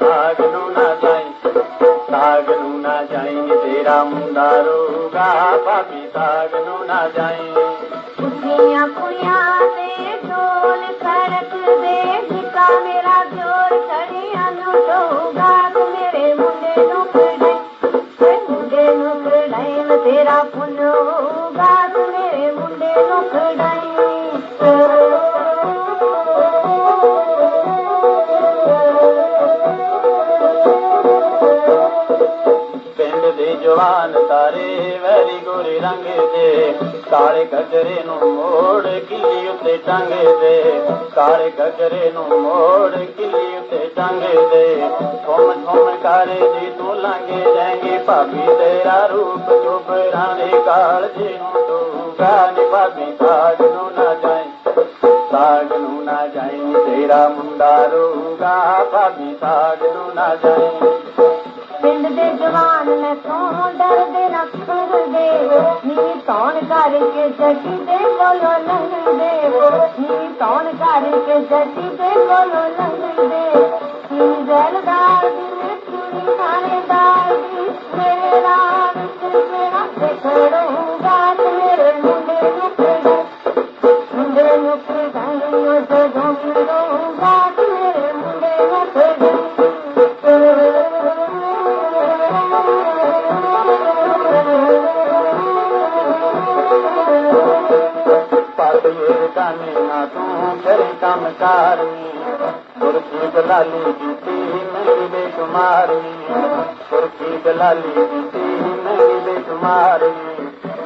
सागनू ना जाएंगे सागनू ना जाएंगे तेरा मुंडा रोगा भाभी सागनू ूना ते मुदा पापि याद ਦੇ ਕਾਲੇ ਗਜਰੇ ਨੂੰ ਮੋੜ ਕਿਲੀ ਉੱਤੇ ਟੰਗੇ ਦੇ ਕਾਲੇ ਗਜਰੇ ਨੂੰ ਮੋੜ ਕਿਲੀ ਉੱਤੇ ਟੰਗੇ ਦੇ ਠੁਮ ਠੁਮ ਕਰੇ ਜੀ ਤੂੰ ਲੰਘੇ ਜਾਏਂਗੇ ਭਾਬੀ ਤੇਰਾ ਰੂਪ ਚੁਬਰਾਂ ਦੇ ਕਾਲ ਜੀ ਨੂੰ ਤੂੰ ਗਾਨੀ ਭਾਬੀ ਸਾਗ ਨੂੰ ਨਾ ਜਾਏ ਸਾਗ ਨੂੰ ਨਾ ਜਾਏ ਤੇਰਾ ਮੁੰਡਾ ਰੂਗਾ ਭਾਬੀ ਸਾਗ ਨੂੰ ਨਾ ਜਾਏ ਪਿੰਡ ਦੇ ਜਵਾਨ ਨੇ ਤੋਂ ਡਰਦੇ ਨਾ ਫਿਰਦੇ ਨੀ ਕੌਣ ਕਰਕੇ ਜੱਟੀ ਦੇ ਕੋਲੋਂ ਲੰਘਦੇ ਨੀ ਕੌਣ ਕਰਕੇ ਜੱਟੀ ਦੇ ਕੋਲੋਂ ਲੰਘਦੇ ਨੀ ਜ਼ੈਲਦਾਰ ਦੀ ਚੂੜੀ ਖਾਣੇਦਾਰ ਦੀ ਮੇਰੇ ਰਾਮ ਮੇਰਾ ਦੇਖੜੂਗਾ ਮੇਰੇ ਮੁੰਡੇ ਨੂੰ ਖੜੂ ਮੁੰਡੇ ਨੂੰ ਖੜਾਈਓ ਜਦੋਂ तूं करे सुखी दाली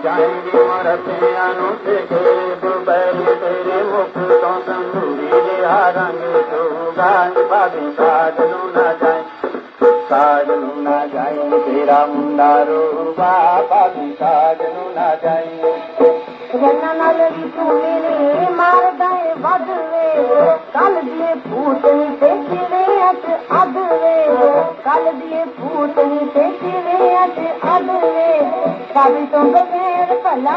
जीारी ते रंग तू नू नंडा रू बाबी साग नू न कल जी फूती पेशी कल जी फूती पेशी अच अघुवे कल तुर भला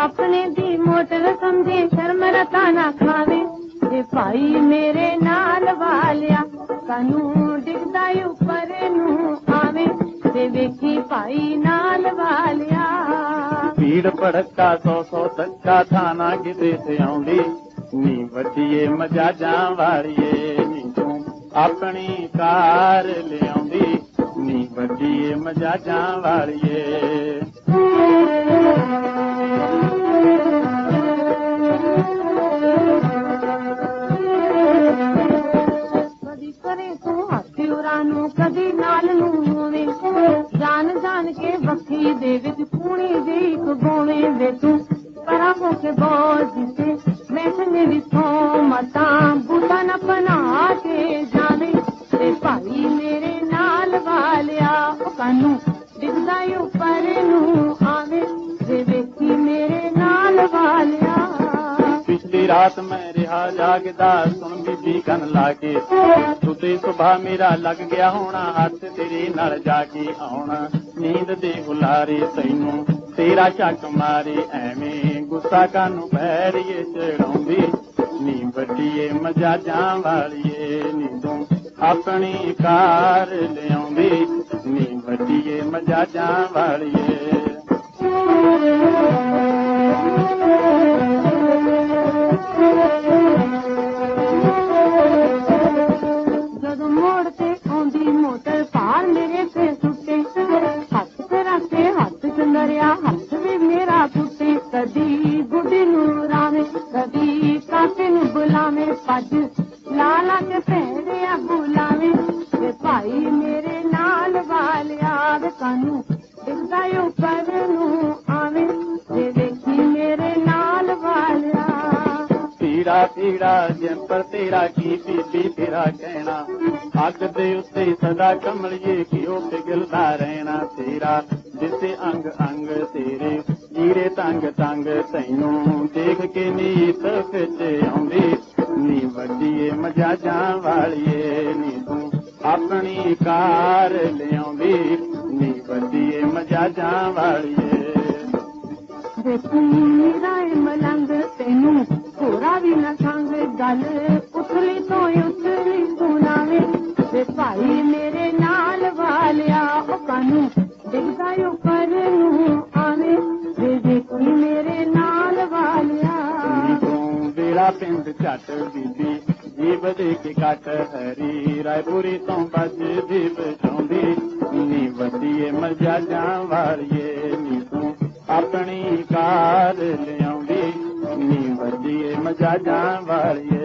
ਆਪਣੇ ਦੀ ਮੋਟਰ ਸਮਝੇ ਸ਼ਰਮ ਰਤਾ ਨਾ ਖਾਵੇ। ਜੇ ਭਾਈ ਮੇਰੇ ਨਾਲ ਵਾਲਿਆ ਕਾਨੂੰ ਡਿੱਗਦਾ ਉੱਪਰ ਨੂੰ ਆਵੇ। ਤੇ ਵੇਖੀ ਭਾਈ ਨਾਲ ਵਾਲਿਆ। ਭੀੜ ਭੜਕਾ, ਸੌ ਸੌ ਧੱਕਾ ਥਾਣਾ ਕਿਤੇ ਤੇ ਆਉਂਦੀ। ਨੀ ਵੱਡੀਏ ਮਜਾਜਾਂ ਵਾਲੀਏ ਨੀ ਤੂੰ ਆਪਣੀ ਕਾਰ ਲਿਆਉਂਦੀ। ਨੀ ਵੱਡੀਏ ਮਜਾਜਾਂ ਵਾਲੀਏ। ਦੇ ਇੱਕ ਗੋਵੇ ਵੇ ਤੂੰ, ਪਰਾਂ ਹੋ ਕੇ ਬੋਝ ਜਿਸੇ ਮੈਂ ਸੰਗੇ ਵਿਥੋਂ ਮਤਾਂ ਤੇ ਭਾਈ ਮੇਰੇ ਨਾਲ ਵਾਲਿਆ, ਉਹ ਕਾਨੂੰ ਦਿਖਦਾ ਉੱਪਰ ਨੂੰ ਆਵੇ। ਜੇ ਵੇਖੀ ਮੇਰੇ ਨਾਲ ਵਾਲਿਆ। ਪਿਛਲੀ ਰਾਤ ਮੈਂ ਰਿਹਾ ਜਾਗਦਾ, ਸੁਣ ਬੀਬੀ ਕੰਨ ਲਾ ਕੇ। ਸੁਤੇ ਸੁਭਾ ਮੇਰਾ ਲੱਗ ਗਿਆ ਹੋਣਾ, ਹੱਥ ਤੇਰੇ ਨਾਲ ਜਾ ਕੇ ਆਉਣਾ। ਨੀਂਦ ਦੇ ਹੁਲਾਰੇ ਤੈਨੂੰ ਤੇਰਾ ਚੱਕ ਮਾਰੇ, ਐਵੇਂ ਗੁੱਸਾ ਕਾਨੂੰ ਪੈਰੀਏ ਚੜਾਉਂਦੀ। ਨੀ ਵੱਡੀਏ ਮਜਾਜਾਂ ਵਾਲੀਏ ਨੀ ਤੂੰ ਆਪਣੀ ਕਾਰ ਲਿਆਉਂਦੀ। ਨੀ ਵੱਡੀਏ ਮਜਾਜਾਂ ਵਾਲੀਏ। ਦਿਖਦਾ ਉੱਪਰ ਨੂੰ ਤੇਰਾ ਕੀ ਬੀਬੀ ਤੇਰਾ ਕਹਿਣਾ? ਅੱਗ ਦੇ ਉੱਤੇ ਸਦਾ ਕਮਲੀਏ ਕਿਉਂ ਪਿਘਲਦਾ ਰਹਿਣਾ ਤੇਰਾ? ਜਿਸੇ ਅੰਗ ਅੰਗ ਤੇਰੇ ਜੀਰੇ ਤੰਗ ਤੰਗ ਤੈਨੂੰ ਦੇਖ ਕੇ ਨੀਤ ਵਿੱਚ ਆਉਂਦੀ। ਨੀ ਵੱਡੀਏ ਮਜਾਜਾਂ ਵਾਲੀਏ ਨੀ ਤੂੰ ਆਪਣੀ ਕਾਰ ਲਿਆਉਂਦੀ। ਨੀ ਵੱਡੀਏ ਮਜਾਜਾਂ ਵਾਲੀਏ। ਮੇਰਾ ਇਹ ਮਲੰਗ ਤੈਨੂੰ ਹੋਰਾ ਵੀ ਨਾ ਸੰਗ ਗੱਲ ਉਤਲੀ ਤੋਂ ਉਤਲੀ ਸੁਣਾਵੇ। ਵੇ ਭਾਈ ਮੇਰੇ ਨਾਲ ਵਾਲਿਆ ਉਹ ਕਾਨੂੰ ਦਿਖਦਾ ਉੱਪਰ ਨੂੰ ਆਵੇ। ਵੇ ਦੇਖੀ ਮੇਰੇ ਨਾਲ ਵਾਲਿਆ। ਤੂੰ ਵੇਲਾ ਪਿੰਡ ਝੱਟ ਬੀਬੀ ਜੀਬ ਦੇ ਕੇ ਕੱਟ ਹਰੀ ਰਾਏਪੁਰੀ ਤੋਂ ਬੱਜ ਦੀ ਬਚਾਉਂਦੀ وڏي مزاجا واري ڪار لي ني وڏي مزاجا واري